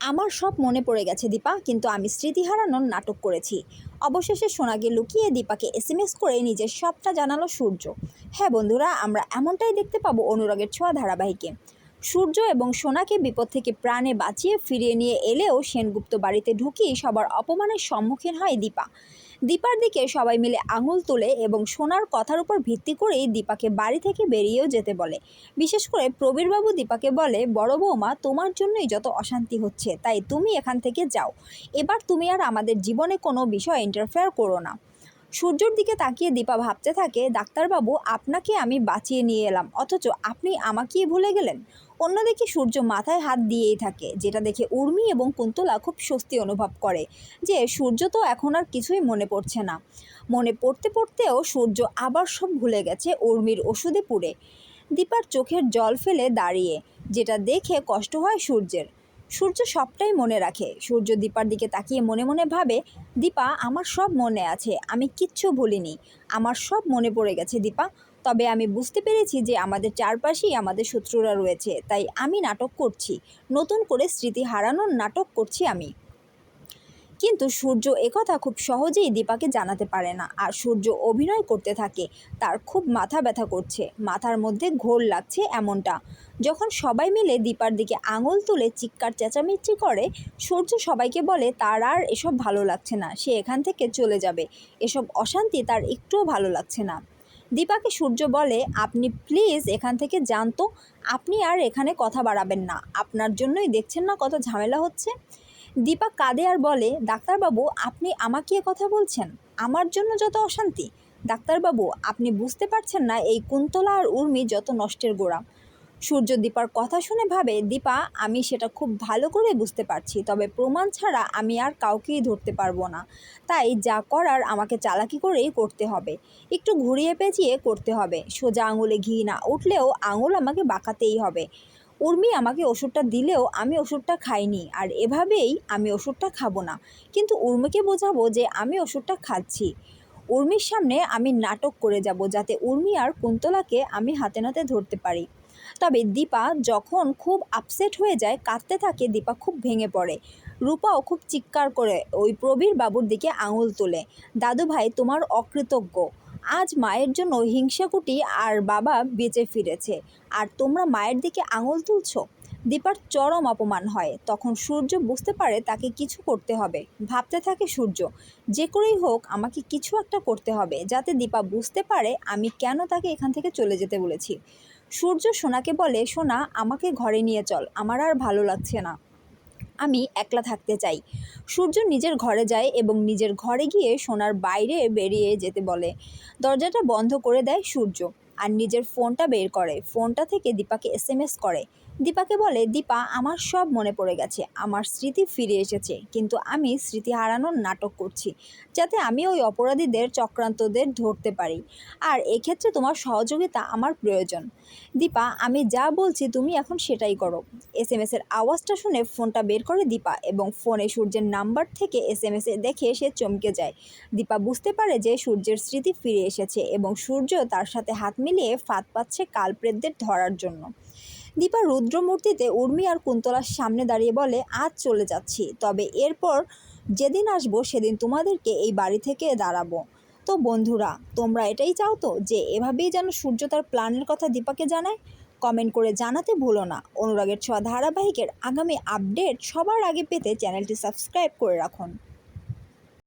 আমার সব মনে পড়ে গেছে দীপা, কিন্তু আমি স্মৃতি হারানোর নাটক করেছি। অবশেষে সোনাকে লুকিয়ে দীপাকে এসএমএস করে নিজের সবটা জানালো সূর্য। হ্যাঁ বন্ধুরা, আমরা এমনটাই দেখতে পাবো অনুরাগের ছোঁয়া ধারাবাহিকে। সূর্য এবং সোনাকে বিপদ থেকে প্রাণে বাঁচিয়ে ফিরিয়ে নিয়ে এলেও সেনগুপ্ত বাড়িতে ঢুকিয়ে সবার অপমানের সম্মুখীন হয় দীপা। দীপার দিকে সবাই মিলে আঙুল তুলে এবং সোনার কথার উপর ভিত্তি করেই দীপাকে বাড়ি থেকে বেরিয়েও যেতে বলে। বিশেষ করে প্রবীরবাবু দীপাকে বলে, বড় বৌমা, তোমার জন্যই যত অশান্তি হচ্ছে, তাই তুমি এখান থেকে যাও। এবার তুমি আর আমাদের জীবনে কোনো বিষয় ইন্টারফেয়ার করো না। সূর্যর দিকে তাকিয়ে দীপা ভাবতে থাকে, ডাক্তারবাবু, আপনাকে আমি বাঁচিয়ে নিয়ে এলাম। অথচ আপনি আমাকেই ভুলে গেলেন? অন্যদিকে সূর্য মাথায় হাত দিয়েই থাকে, যেটা দেখে উর্মি এবং কুন্তলা খুব স্বস্তি অনুভব করে যে সূর্য তো এখন আর কিছুই মনে পড়ছে না। মনে পড়তে পড়তেও সূর্য আবার সব ভুলে গেছে উর্মির ওষুধে পুড়ে। দীপার চোখের জল ফেলে দাঁড়িয়ে, যেটা দেখে কষ্ট হয় সূর্যের। সূর্য সবটাই মনে রাখে। সূর্য দীপার দিকে তাকিয়ে মনে মনে ভাবে, দীপা, আমার সব মনে আছে, আমি কিচ্ছু ভুলিনি। আমার সব মনে পড়ে গেছে, দীপা। তবে আমি বুঝতে পেরেছি যে আমাদের চারপাশেই আমাদের শত্রুরা রয়েছে, তাই আমি নাটক করছি। নতুন করে স্মৃতি হারানোর নাটক করছি আমি। কিন্তু সূর্য একথা খুব সহজেই দীপাকে জানাতে পারে না। আর সূর্য অভিনয় করতে থাকে, তার খুব মাথা ব্যথা করছে, মাথার মধ্যে ঘোর লাগছে এমনটা। যখন সবাই মিলে দীপার দিকে আঙুল তুলে চিৎকার চেঁচামেচি করে, সূর্য সবাইকে বলে, তার আর এসব ভালো লাগছে না, সে এখান থেকে চলে যাবে। এসব অশান্তি তার একটুও ভালো লাগছে না। দীপাকে সূর্য বলে, আপনি প্লিজ এখান থেকে যান তো, আপনি আর এখানে কথা বাড়াবেন না। আপনার জন্যই দেখছেন না কত ঝামেলা হচ্ছে? দীপা কাঁদে আর বলে, ডাক্তারবাবু, আপনি আমাকে এ কথা বলছেন? আমার জন্য যত অশান্তি। ডাক্তারবাবু, আপনি বুঝতে পারছেন না এই কুন্তলা আর উর্মি যত নষ্টের গোড়া। সূর্য দীপার কথা শুনে ভাবে, দীপা, আমি সেটা খুব ভালো করে বুঝতে পারছি, তবে প্রমাণ ছাড়া আমি আর কাউকেই ধরতে পারব না। তাই যা করার আমাকে চালাকি করেই করতে হবে। একটু ঘুরিয়ে পেঁচিয়ে করতে হবে। সোজা আঙুলে ঘি না উঠলেও আঙুল আমাকে বাঁকাতেই হবে। উর্মি আমাকে ওষুধটা দিলেও আমি ওষুধটা খাইনি আর এভাবেই আমি ওষুধটা খাব না। কিন্তু উর্মিকে বোঝাবো যে আমি ওষুধটা খাচ্ছি। উর্মির সামনে আমি নাটক করে যাব যাতে উর্মি আর কুন্তলাকে আমি হাতে নাতে ধরতে পারি। তবে দীপা যখন খুব আপসেট হয়ে যায়, কাঁদতে থাকে, দীপা খুব ভেঙে পড়ে। রূপাও খুব চিৎকার করে ওই প্রবীর বাবুর দিকে আঙুল তোলে। দাদু ভাই তোমার অকৃতজ্ঞ। আজ মায়ের জন্য হিংসাকুটি আর বাবা বেঁচে ফিরেছে। আর তোমরা মায়ের দিকে আঙুল তুলছ? দীপার চরম অপমান হয়। তখন সূর্য বুঝতে পারে তাকে কিছু করতে হবে। ভাবতে থাকে সূর্য, যে করেই হোক আমাকে কিছু একটা করতে হবে, যাতে দীপা বুঝতে পারে আমি কেন তাকে এখান থেকে চলে যেতে বলেছি। সূর্য সোনাকে বলে, সোনা, আমাকে ঘরে নিয়ে চল। আমার আর ভালো লাগছে না। আমি একলা থাকতে চাই। সূর্য নিজের ঘরে যায় এবং নিজের ঘরে গিয়ে সোনার বাইরে বেরিয়ে যেতে বলে। দরজাটা বন্ধ করে দেয় সূর্য। আর নিজের ফোনটা বের করে। ফোনটা থেকে দীপাকে এসএমএস করে। দীপাকে বলে, দীপা, আমার সব মনে পড়ে গেছে। আমার স্মৃতি ফিরে এসেছে, কিন্তু আমি স্মৃতি হারানোর নাটক করছি, যাতে আমি ওই অপরাধীদের, চক্রান্তদের ধরতে পারি। আর এক্ষেত্রে তোমার সহযোগিতা আমার প্রয়োজন। দীপা, আমি যা বলছি তুমি এখন সেটাই করো। এস এম এসের আওয়াজটা শুনে ফোনটা বের করে দীপা এবং ফোনে সূর্যের নাম্বার থেকে এস এম এসে দেখে সে চমকে যায়। দীপা বুঝতে পারে যে সূর্যের স্মৃতি ফিরে এসেছে এবং সূর্য তার সাথে হাত মিলিয়ে ফাঁদ পাচ্ছে কালপ্রেতদের ধরার জন্য। দীপা রুদ্রমূর্তিতে উর্মি আর কুন্তলার সামনে দাঁড়িয়ে বলে, আজ চলে যাচ্ছি, তবে এরপর যেদিন আসব সেদিন তোমাদেরকে এই বাড়ি থেকে দাঁড়াবো। তো বন্ধুরা, তোমরা এটাই চাও তো যে এভাবেই যেন সূর্য তার প্ল্যানের কথা দীপাকে জানায়? কমেন্ট করে জানাতে ভুলো না। অনুরাগের ছোঁয়া ধারাবাহিকের আগামী আপডেট সবার আগে পেতে চ্যানেলটি সাবস্ক্রাইব করে রাখুন।